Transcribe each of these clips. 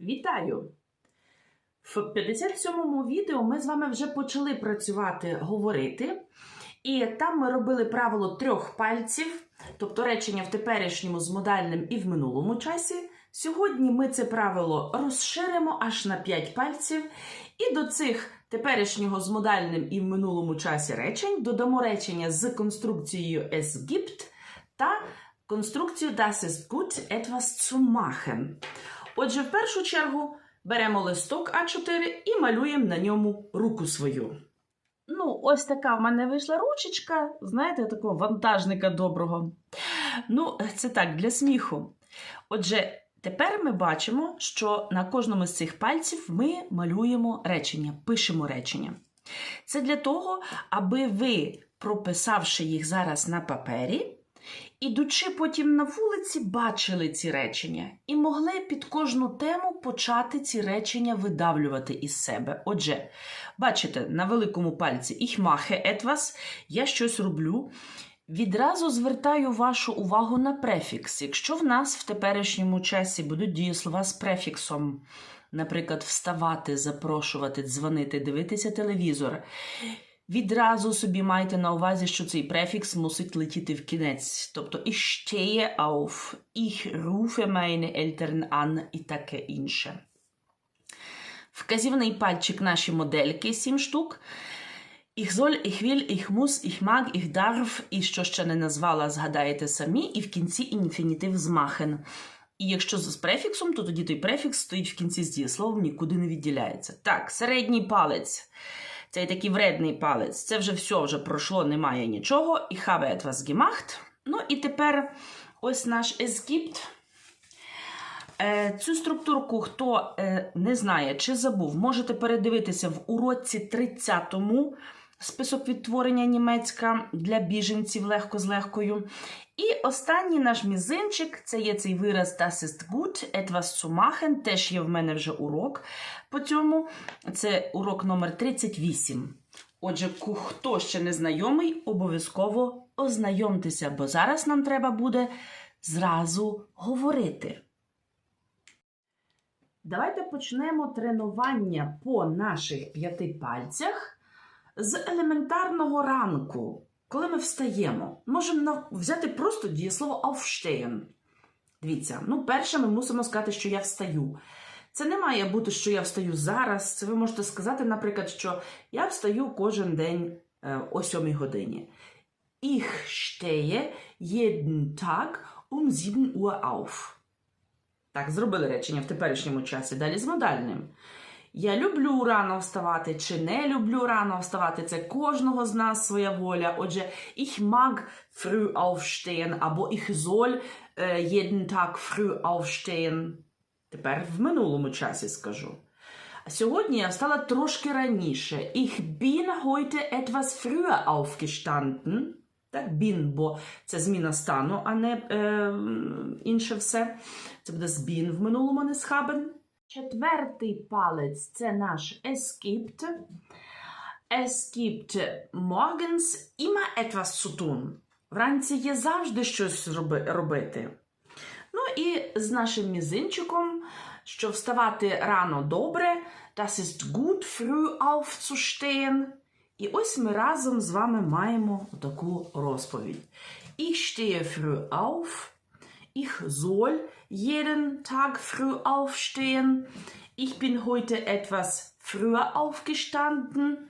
Вітаю! В 57-му відео ми з вами вже почали працювати говорити, і там ми робили правило трьох пальців, тобто речення в теперішньому з модальним і в минулому часі. Сьогодні ми це правило розширимо аж на 5 пальців, і до цих теперішнього з модальним і в минулому часі речень додамо речення з конструкцією es gibt та конструкцію das ist gut etwas zu machen. Отже, в першу чергу беремо листок А4 і малюємо на ньому руку свою. Ну, ось така в мене вийшла ручечка, знаєте, такого вантажника доброго. Ну, це так, для сміху. Отже, тепер ми бачимо, що на кожному з цих пальців ми малюємо речення, пишемо речення. Це для того, аби ви, прописавши їх зараз на папері, ідучи потім на вулиці, бачили ці речення і могли під кожну тему почати ці речення видавлювати із себе. Отже, бачите, на великому пальці «Ich mache etwas», я щось роблю. Відразу звертаю вашу увагу на префікс. Якщо в нас в теперішньому часі будуть дієслова з префіксом, наприклад, вставати, запрошувати, дзвонити, дивитися телевізор, Відразу собі майте на увазі, що цей префікс мусить летіти в кінець. Тобто ich stehe auf, ich rufe meine Eltern an і таке інше. Вказівний пальчик наші модельки 7 штук. Ich soll, ich will, ich muss, ich mag, ich darf, і що ще не назвала, згадаєте самі, і в кінці інфінітив з machen. І якщо з префіксом, то тоді той префікс стоїть в кінці з дієсловом, нікуди не відділяється. Так, середній палець. Цей такий вредний палець. Це вже все вже пройшло, немає нічого. І habe вас гімахт. Ну і тепер ось наш ескіпт. Е, Цю структурку, хто е, не знає чи забув, можете передивитися в уроці 30-му список відтворення німецька для біженців легко з легкою. І останній наш мізинчик це є цей вираз das ist gut, etwas zu machen. Теж є в мене вже урок по цьому. Це урок номер 38. Отже, хто ще не знайомий, обов'язково ознайомтеся, бо зараз нам треба буде зразу говорити. Давайте почнемо тренування по наших п'яти пальцях з елементарного ранку, коли ми встаємо. Можемо взяти просто дієслово aufstehen. Дивіться, ну, перше, ми мусимо сказати, що я встаю. Це не має бути, що я встаю зараз. Це ви можете сказати, наприклад, що я встаю кожен день е, о 7 годині. Ich stehe jeden Tag um 7 Uhr auf. Так, зробили речення в теперішньому часі. Далі з модальним. Я люблю рано вставати чи не люблю рано вставати. Це кожного з нас своя воля. Отже, ich mag früh aufstehen або ich soll е, jeden Tag früh aufstehen. Тепер в минулому часі скажу. Сьогодні я встала трошки раніше. Ich bin heute etwas früher aufgestanden. Так, bin, бо це зміна стану, а не е, інше все. Це буде з bin в минулому, не haben. Четвертий палець це наш es gibt. Es gibt morgens immer etwas zu tun. Вранці є завжди щось робити. Ну і з нашим мізинчиком, що вставати рано добре, das ist gut früh aufzustehen. І ось ми разом з вами маємо таку розповідь. Ich stehe früh auf. Ich soll jeden Tag früh aufstehen. Ich bin heute etwas früher aufgestanden.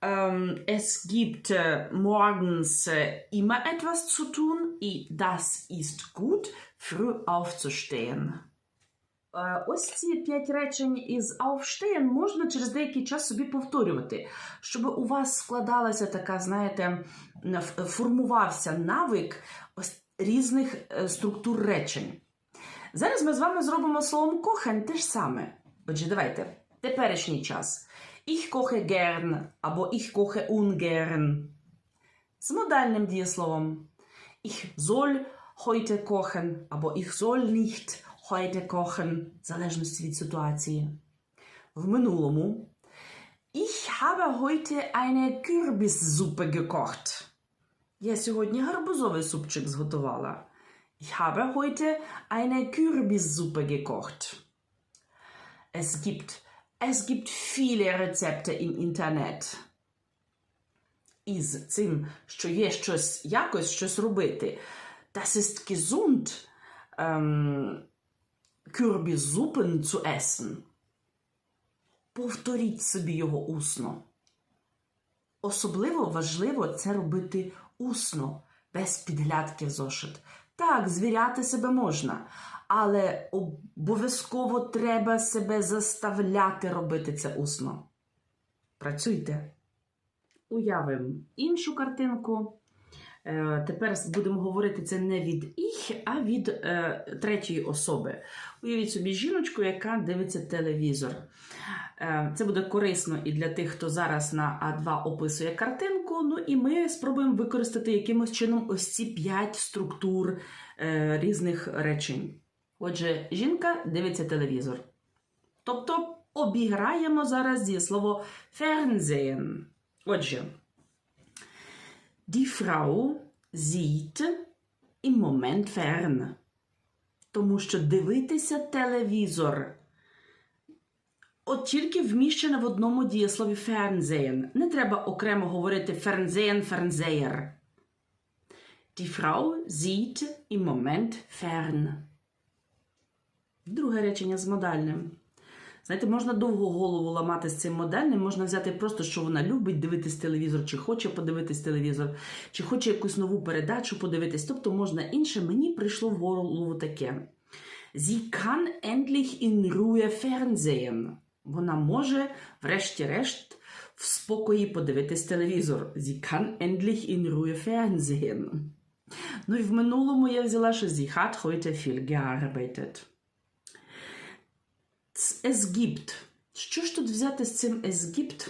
Ähm, es gibt äh, morgens äh, immer etwas zu tun. I- Das ist gut, früh aufzustehen. Е, Ось ці п'ять речень із aufstehen можна через деякий час собі повторювати, щоб у вас складалася така, знаєте, ф- формувався навик ось різних е, структур речень. Зараз ми з вами зробимо словом kochen те ж саме. Отже, давайте. Теперішній час. Ich koche gern або ich koche ungern. З модальним дієсловом. Ich soll heute kochen або ich soll nicht heute kochen, в залежності від ситуації. В минулому. Ich habe heute eine Kürbissuppe gekocht. Я сьогодні гарбузовий супчик зготувала. Ich habe heute eine Kürbissuppe gekocht. Es gibt. Es gibt viele Rezepte im Internet. Із цим, що є щось якось, щось робити. Das ist gesund. Ähm, Kürbissuppen zu essen. Повторіть собі його усно. Особливо важливо це робити усно, без підглядки в зошит. Так, звіряти себе можна, але обов'язково треба себе заставляти робити це усно. Працюйте. Уявимо іншу картинку. Е, Тепер будемо говорити це не від їх, а від е, третьої особи. Уявіть собі жіночку, яка дивиться телевізор. Е, Це буде корисно і для тих, хто зараз на А2 описує картинку. І ми спробуємо використати якимось чином ось ці п'ять структур е, різних речень. Отже, жінка дивиться телевізор. Тобто обіграємо зараз дієслово Fernsehen. Отже, die Frau sieht im Moment fern. Тому що дивитися телевізор. От тільки вміщене в одному дієслові Fernsehen. Не треба окремо говорити Fernsehen, Fernseher. Die Frau sieht im Moment fern. Друге речення з модальним. Знаєте, можна довго голову ламати з цим модельним, можна взяти просто, що вона любить дивитись телевізор, чи хоче подивитись телевізор, чи хоче якусь нову передачу подивитись. Тобто можна інше. Мені прийшло в голову таке. Sie kann endlich in Ruhe Fernsehen. Вона може, врешті-решт, в спокої подивитись телевізор. Sie kann endlich in Ruhe Fernsehen. Ну і в минулому я взяла, що sie hat heute viel gearbeitet. Es gibt. Що ж тут взяти з цим es gibt?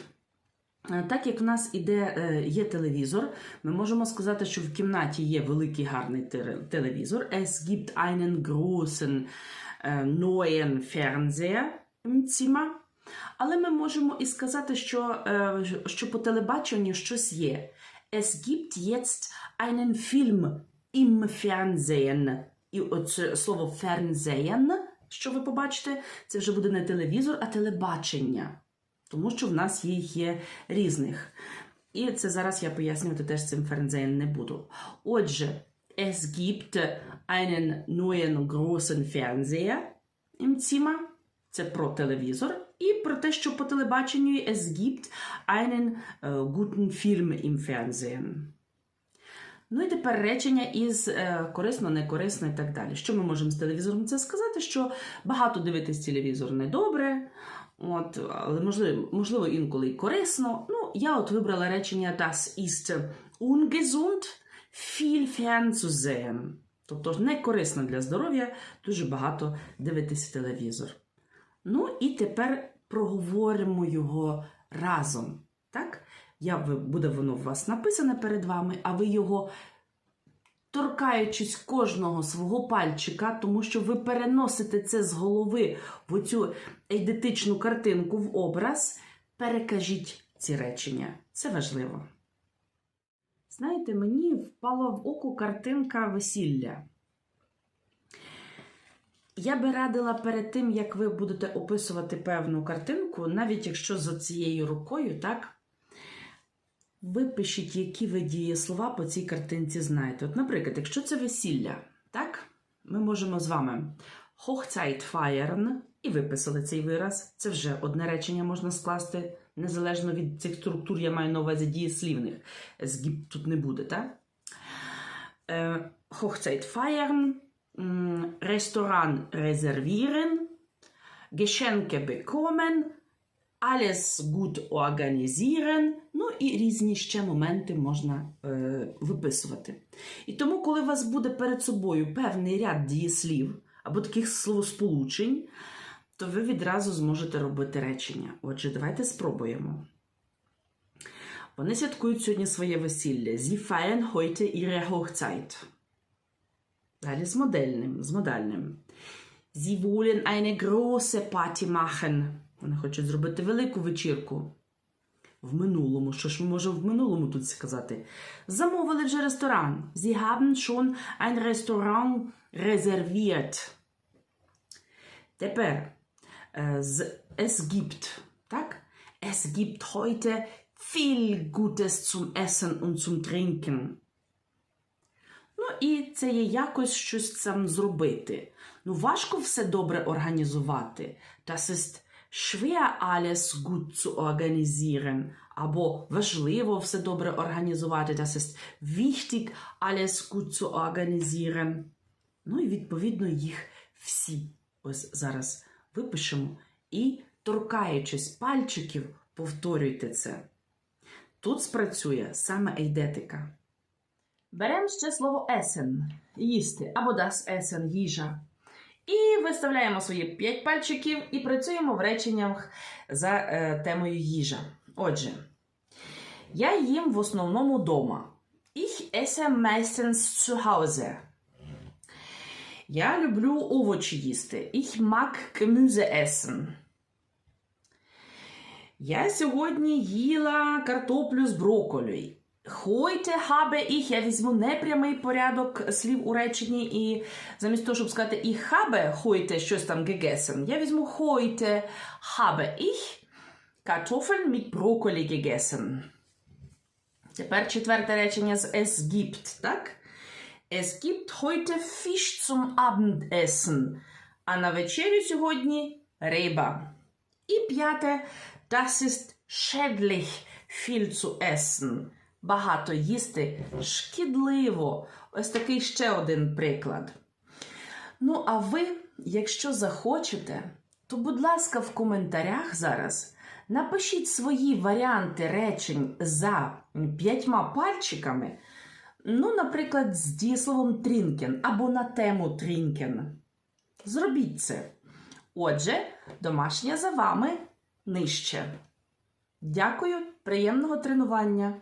Е, Так як в нас іде, е, є телевізор, ми можемо сказати, що в кімнаті є великий гарний телевізор. Es gibt einen großen е, neuen Fernseher im Zimmer. Але ми можемо і сказати, що, е, що по телебаченню щось є. Es gibt jetzt einen Film im Fernsehen. І оце слово Fernsehen, що ви побачите, це вже буде не телевізор, а телебачення. Тому що в нас їх є різних. І це зараз я пояснювати теж цим Fernsehen не буду. Отже, es gibt einen neuen großen Fernseher im Zimmer. Це про телевізор. І про те, що по телебаченню es gibt einen äh, guten Film im Fernsehen. Ну і тепер речення із е, корисно, не корисно і так далі. Що ми можемо з телевізором це сказати? Що багато дивитись телевізор недобре, от, але можливо, можливо інколи й корисно. Ну, я от вибрала речення Das ist ungesund, viel fernzusehen. Тобто не корисно для здоров'я дуже багато дивитися телевізор. Ну і тепер проговоримо його разом. Так? Я, буде воно у вас написане перед вами, а ви його, торкаючись кожного свого пальчика, тому що ви переносите це з голови в оцю ейдетичну картинку в образ, перекажіть ці речення. Це важливо. Знаєте, мені впала в око картинка весілля. Я би радила перед тим, як ви будете описувати певну картинку, навіть якщо за цією рукою, так, випишіть, які ви дієслова по цій картинці знаєте. От, наприклад, якщо це весілля, так, ми можемо з вами Hochzeit feiern і виписали цей вираз. Це вже одне речення можна скласти, незалежно від цих структур, я маю на увазі дієслівних. Згіб тут не буде, так? Е, Hochzeit feiern, Restaurant reservieren, Geschenke bekommen, alles gut organisieren, ну і різні ще моменти можна е, виписувати. І тому, коли у вас буде перед собою певний ряд дієслів або таких словосполучень, то ви відразу зможете робити речення. Отже, давайте спробуємо. Вони святкують сьогодні своє весілля. Sie feiern heute ihre Hochzeit. Далі з модельним, з модальним. Sie wollen eine große Party machen. Вони хочуть зробити велику вечірку. В минулому. Що ж ми можемо в минулому тут сказати? Замовили вже ресторан. Sie haben schon ein Restaurant reserviert. Тепер е, з es gibt. Так? Es gibt heute viel Gutes zum Essen und zum Trinken. І це є якось щось там зробити. Ну, важко все добре організувати. Das ist schwer alles gut zu organisieren. Або важливо все добре організувати. Das ist wichtig alles gut zu organisieren. Ну і відповідно їх всі ось зараз випишемо і, торкаючись пальчиків, повторюйте це. Тут спрацює саме ейдетика. Беремо ще слово essen – їсти або das essen – їжа. І виставляємо свої п'ять пальчиків і працюємо в реченнях за е, темою їжа. Отже, я їм в основному дома. Ich esse meistens zu Hause. Я люблю овочі їсти. Ich mag Gemüse essen. Я сьогодні їла картоплю з брокколі. Heute habe ich, я візьму непрямий порядок слів у реченні, і замість того, щоб сказати ich habe heute щось там gegessen, я візьму heute habe ich Kartoffeln mit Brokkoli gegessen. Тепер четверте речення з es gibt, так? Es gibt heute Fisch zum Abendessen. А на вечерю сьогодні риба. І п'яте, das ist schädlich viel zu essen. Багато їсти шкідливо. Ось такий ще один приклад. Ну, а ви, якщо захочете, то, будь ласка, в коментарях зараз напишіть свої варіанти речень за п'ятьма пальчиками. Ну, наприклад, з дієсловом трінкен або на тему трінкен. Зробіть це. Отже, домашнє за вами нижче. Дякую, приємного тренування!